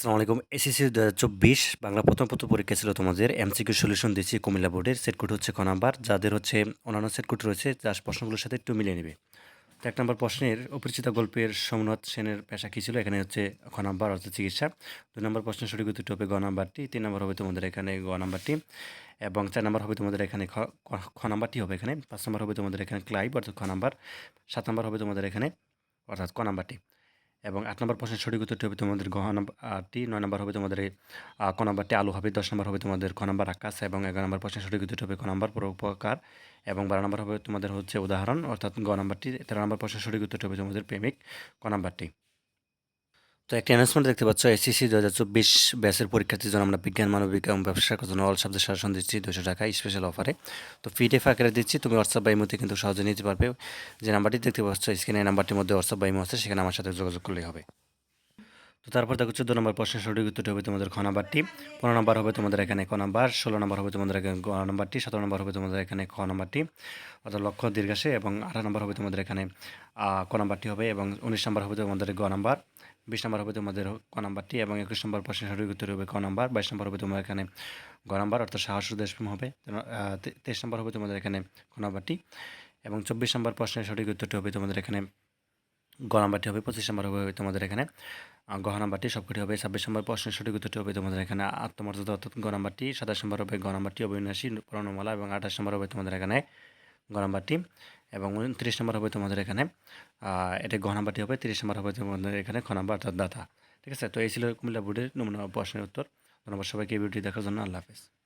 আসসালামু আলাইকুম। এসএসসি দু হাজার চব্বিশ বাংলা প্রথম পত্র পরীক্ষা ছিল তোমাদের। এমসিকিউ সলিউশন দিচ্ছি কুমিল্লা বোর্ডের। সেট কোড হচ্ছে খ নাম্বার। যাদের হচ্ছে অন্যান্য সেট কোড রয়েছে যার প্রশ্নগুলোর সাথে একটু মিলিয়ে নেবে। তো এক নম্বর প্রশ্নের অপরিচিত গল্পের সোমনাথ সেনের পেশা কী ছিল? এখানে হচ্ছে খ নাম্বার, অর্থাৎ চিকিৎসা। দুই নম্বর প্রশ্নের সঠিক উত্তরটি হবে গ নাম্বারটি, তিন নম্বর হবে তোমাদের এখানে গ নাম্বারটি এবং চার নম্বর হবে তোমাদের এখানে খ নাম্বারটি হবে এখানে। পাঁচ নম্বর হবে তোমাদের এখানে ক্লাইভ, অর্থাৎ খ নাম্বার। সাত নম্বর হবে তোমাদের এখানে, অর্থাৎ ক নাম্বারটি। এবং আট নম্বর প্রশ্নের সঠিক উত্তরটি হবে তোমাদের গহ নাম্বারটি, নয় নম্বর হবে তোমাদের ক নম্বরটি আলু হবে, দশ নম্বর হবে তোমাদের খ নম্বর আকাশ এবং এগারো নম্বর প্রশ্নের সঠিক উত্তরটি হবে ক নম্বর পরোপকার এবং বারো নম্বর হবে তোমাদের হচ্ছে উদাহরণ, অর্থাৎ গ নম্বরটি, তেরো নম্বর প্রশ্নের সঠিক উত্তরটি হবে তোমাদের প্রেমিক ক নম্বরটি। তো একটি অ্যানাউন্সমেন্ট দেখতে পাচ্ছ এসএসসি দু হাজার চব্বিশ ব্যাচের পরীক্ষার্থীর জন্য আমরা বিজ্ঞান, মানবিক এবং ব্যবসার জন্য অল শব্দের শাসন দিচ্ছি দুশো টাকা স্পেশাল অফারে তো ফিডে আকারে দিচ্ছি, তুমি হোয়াটসঅ্যাপ বা ইমোতে কিন্তু সহজে নিতে পারবে। যে নাম্বারটি দেখতে পাচ্ছ স্ক্রিনে নাম্বারটির মধ্যে হোয়াটসঅ্যাপ বা ইমো আছে, সেখানে আমার সাথে যোগাযোগ করলেই হবে। তো তারপর দেখো চোদ্দ নম্বর প্রশ্নের সঠিক উত্তরটি হবে তোমাদের খ নাম্বারটি পনেরো নম্বর হবে তোমাদের এখানে ক নাম্বার ষোলো নম্বর হবে তোমাদের এখানে গ নাম্বারটি সতেরো নম্বর হবে তোমাদের এখানে খ নাম্বারটি অর্থাৎ লক্ষ্য দীর্ঘাসে এবং আঠারো নম্বর হবে তোমাদের এখানে ক নাম্বারটি হবে এবং উনিশ নম্বর হবে তোমাদের গ নাম্বার বিশ নম্বর হবে তোমাদের ক নাম্বারটি এবং একুশ নম্বর প্রশ্নের সঠিক উত্তর হবে ক নাম্বার বাইশ নম্বর হবে তোমার এখানে গ নাম্বার অর্থাৎ সাহস দেশপ্রেম হবে তেইশ নম্বর হবে তোমাদের এখানে ক নাম্বারটি এবং চব্বিশ নম্বর প্রশ্নের সঠিক উত্তরটি হবে তোমাদের এখানে গ নাম্বারটি হবে, পঁচিশ নম্বর হবে তোমাদের এখানে। গহ নাম্বারটি সবকটি হবে, ছাব্বিশ নম্বর প্রশ্নের সঠিক উত্তরটি হবে তোমাদের এখানে আত্মমর্যাদা, অর্থাৎ গ নাম্বারটি সাতাশ নম্বর হবে গ নাম্বারটি অবিনাশী প্রণমালা এবং আঠাশ নম্বর হবে তোমাদের এখানে গ নাম্বারটি এবং উনত্রিশ নম্বর হবে তোমাদের এখানে এটা গ নাম্বারটি হবে, তিরিশ নম্বর হবে তোমাদের এখানে খ নাম্বার, অর্থাৎ দাতা। ঠিক আছে? তো এই ছিল কুমিল্লা বোর্ডের নমুনা প্রশ্নের উত্তর। ধন্যবাদ সবাইকে এই ভিডিওটি দেখার জন্য। আল্লাহ হাফেজ।